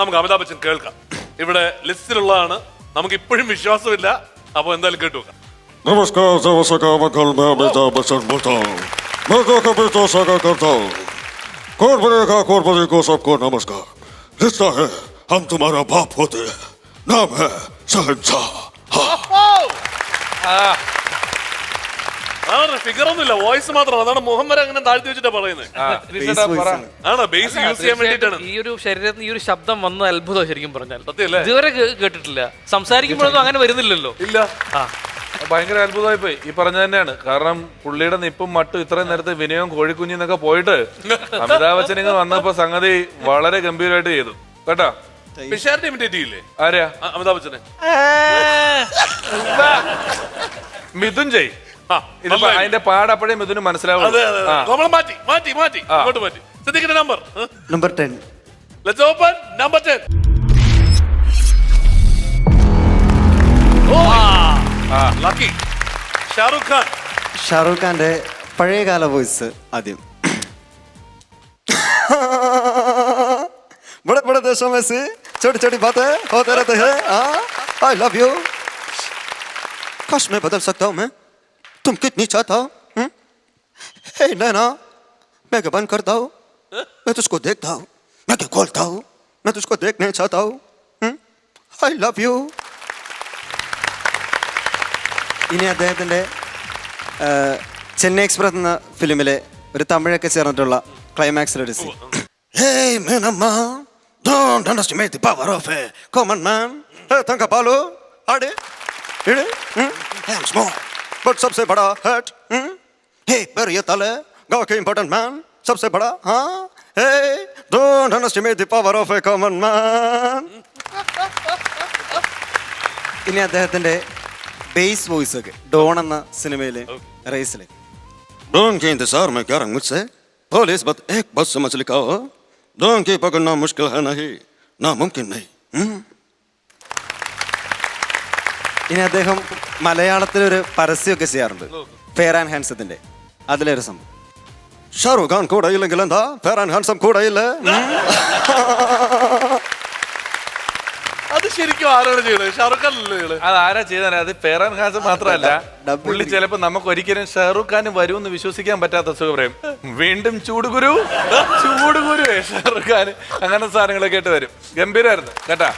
നമുക്ക് അമിതാഭ് ബച്ചൻ കേൾക്കാം ഇവിടെ ലിസ്റ്റിലുള്ളതാണ് നമുക്ക് ഇപ്പോഴും വിശ്വാസമില്ല അപ്പൊ എന്തായാലും കേട്ടു നോക്കാം नमस्कार नमस्कार मकल मैं अमिताभ बच्चन बोलता हूँ मैं तो कभी तो सगा करता हूँ कौन बनेगा कौन बने को सबको नमस्कार रिश्ता है हम तुम्हारा बाप होते हैं नाम है शहनशाह हाँ അതാണ് ഫിഗർ ഒന്നുമില്ല വോയിസ് മാത്രം അതാണ് മുഖം വരെ അങ്ങനെ താഴ്ത്തി വെച്ചിട്ടാ പറയുന്നത്. ആണ്? ബേസ് യൂസ് ചെയ്യാൻ വേണ്ടിട്ടാണ് ഈ ഒരു ശരീരത്തിന് ഈ ഒരു ശബ്ദം വന്ന അത്ഭുതം ശരിക്കും പറഞ്ഞാൽ സത്യമല്ലേ? ഇതുവരെ കേട്ടിട്ടില്ല. സംസാരിക്കുമ്പോഴൊന്നും അങ്ങനെ വരുന്നില്ലല്ലോ. ഇല്ല. ഭയങ്കര അത്ഭുതമായി പോയി ഈ പറഞ്ഞ തന്നെയാണ്. കാരണം പുള്ളിയുടെ നിപ്പും മട്ടും ഇത്രയും നേരത്തെ വിനയവും കോഴിക്കുഞ്ഞിന്നൊക്കെ പോയിട്ട് അമിതാഭ് ബച്ചൻ ഇങ്ങനെ വന്നപ്പോ സംഗതി വളരെ ഗംഭീരമായിട്ട് ചെയ്തു. കേട്ടോ? പിഷാരിനെ ഇമിറ്റേറ്റ് ചെയ്യില്ലേ? ആരെയാ അമിതാഭ് ബച്ചനെ. മിഥുൻ ജയ്. ഇതിപ്പോ നന്നായി. അതിന്റെ പാടപ്പോഴേ മിഥുന് മനസ്സിലാവും അതെ അതെ അതെ. നമ്മൾ മാറ്റി മാറ്റി മാറ്റി ആ. അങ്ങോട്ട് മാറ്റി സിദ്ദിഖിന്റെ number number ten let's open number 10 lucky Shahrukh Khan Shahrukh ഖാന്റെ പഴയകാല വോയിസ് ആദ്യം बड़े बड़े देशों में से छोटी छोटी बातें होते रहते हैं आई लव यू काश मैं बदल सकता हूँ मैं तुम कितनी चाहता हो हम्म? हे नैना मैं क्या बंद करता हूँ मैं तुझको देखता हूँ मैं क्या खोलता हूँ मैं तुझको देखने चाहता हूँ आई लव यू ഇനി അദ്ദേഹത്തിൻ്റെ ചെന്നൈ എക്സ്പ്രസ് എന്ന ഫിലിമിലെ ഒരു തമിഴൊക്കെ ചേർന്നിട്ടുള്ള ക്ലൈമാക്സിലൊരു scene Hey, man, man, don't underestimate the power of a common man. Hey, thank Palu. Hadi. Hadi. Hmm? I am small, but सबसे बड़ा heart. Hmm? Hey, very tale. Go के important man. सबसे बड़ा, हाँ? Hey, don't underestimate the power of a common man. ഇനി അദ്ദേഹത്തിന്റെ bass voice ഒക്കെ Don എന്ന സിനിമയിലെ റേസിലെ डोन के इंतजार में क्या रंग मुझसे पुलिस बस एक बस समझ लिखा हो डोन की पकड़ना मुश्किल है नहीं नामुमकिन नहीं हम्म? ഇനി അദ്ദേഹം മലയാളത്തിലൊരു പരസ്യമൊക്കെ ചെയ്യാറുണ്ട്. ഫെയർ ആൻഡ് ഹാൻസത്തിന്റെ അതിലൊരു സംഭവം. ഷാറുഖ് ഖാൻ കൂടെ ഇല്ലെങ്കിൽ എന്താ? ഫെയർ ആൻഡ് ഹാൻസം കൂടെ ഇല്ലേ അത് ശരിക്കും ആരാണ് ചെയ്യണത് ഷാറുഖ് ഖാൻ അല്ലേ അത് ആരാ ചെയ്താൽ അത് പേരാൻ ഹാസ് മാത്രമല്ല. പുള്ളി ചിലപ്പോ നമുക്ക് ഒരിക്കലും ഷാറുഖ് ഖാൻ വരുമെന്ന് വിശ്വസിക്കാൻ പറ്റാത്ത സുഖപ്രയം വീണ്ടും ചൂടുകുരു ചൂടുകുരു ഷാറുഖ് ഖാൻ അങ്ങനത്തെ സാധനങ്ങളൊക്കെ ആയിട്ട് വരും. ഗംഭീരായിരുന്നു. കേട്ടാ?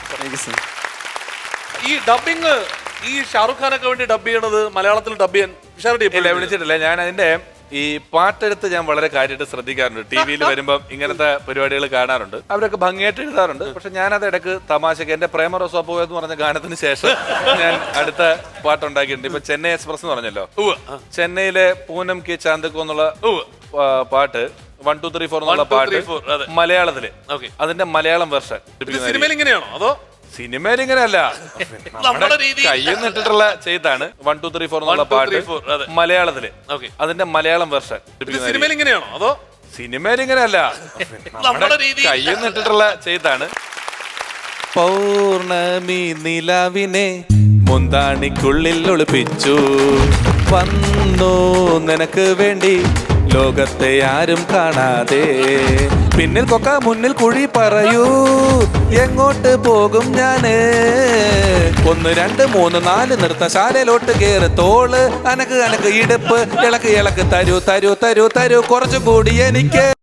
ഈ ഡബിങ് ഈ ഷാറുഖ് ഖാനൊക്കെ വേണ്ടി ഡബ് ചെയ്യണത് മലയാളത്തിൽ ഡബ് ചെയ്യാൻ വിളിച്ചിട്ടില്ല. ഞാൻ അതിന്റെ ഈ പാട്ടെടുത്ത് ഞാൻ വളരെ കാര്യമായിട്ട് ശ്രദ്ധിക്കാറുണ്ട്. ടി വിയിൽ വരുമ്പം ഇങ്ങനത്തെ പരിപാടികൾ കാണാറുണ്ട്. അവരൊക്കെ ഭംഗിയായിട്ട് എഴുതാറുണ്ട്. പക്ഷെ ഞാനത് ഇടയ്ക്ക് തമാശക്ക് എന്റെ പ്രേമ പ്രേമറസോപ്പോ എന്ന് പറഞ്ഞ ഗാനത്തിന് ശേഷം ഞാൻ അടുത്ത പാട്ടുണ്ടാക്കിയിട്ടുണ്ട്. ഇപ്പൊ ചെന്നൈ എക്സ്പ്രസ് എന്ന് പറഞ്ഞല്ലോ. ചെന്നൈയിലെ പൂനം കെ ചാന്തക്കോ എന്നുള്ള പാട്ട് വൺ ടു ത്രീ ഫോർ എന്നുള്ള പാട്ട് മലയാളത്തിൽ. അതിന്റെ മലയാളം വെർഷൻ സിനിമയിൽ ഇങ്ങനെയാണോ? അതോ സിനിമയിൽ ഇങ്ങനെയല്ല നമ്മുടെ കയ്യിൽ നിന്നിട്ടുള്ള ചെയ്താണ് വൺ ടു ത്രീ ഫോർ എന്നുള്ള പാട്ട് അതെ. മലയാളത്തിൽ. അതിന്റെ മലയാളം വെർഷൻ സിനിമയിൽ ഇങ്ങനെയാണോ അതോ സിനിമയിൽ ഇങ്ങനെയല്ല നമ്മുടെ കയ്യിൽ നിന്നിട്ടുള്ള ചെയ്താണ്. പൗർണമി നിലാവിനെ മുന്താണിക്കുള്ളിൽ ഒളിപ്പിച്ചു. വന്നു നിനക്ക് വേണ്ടി ലോകത്തെ ആരും കാണാതെ. പിന്നിൽ കൊക്ക മുന്നിൽ കുഴി പറയൂ. എങ്ങോട്ട് പോകും ഞാൻ? ഒന്ന് രണ്ട് മൂന്ന് നാല് നൃത്തശാലയിലോട്ട് കേറ് തോൾ അനക്ക് അനക്ക് ഇടുപ്പ് ഇളക്ക് ഇളക്ക് തരൂ തരൂ തരൂ തരൂ കുറച്ചുകൂടി എനിക്ക്.